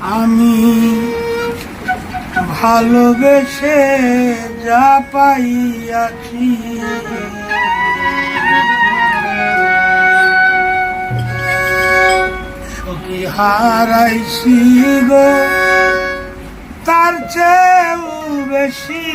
আমি ভালোবেসে যা পাইয়াছি। সখী হারাইছি গো তার চেয়েও বেশি।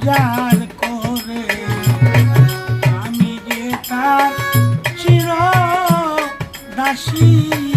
উজার করে। আমি যে তার চির দাসী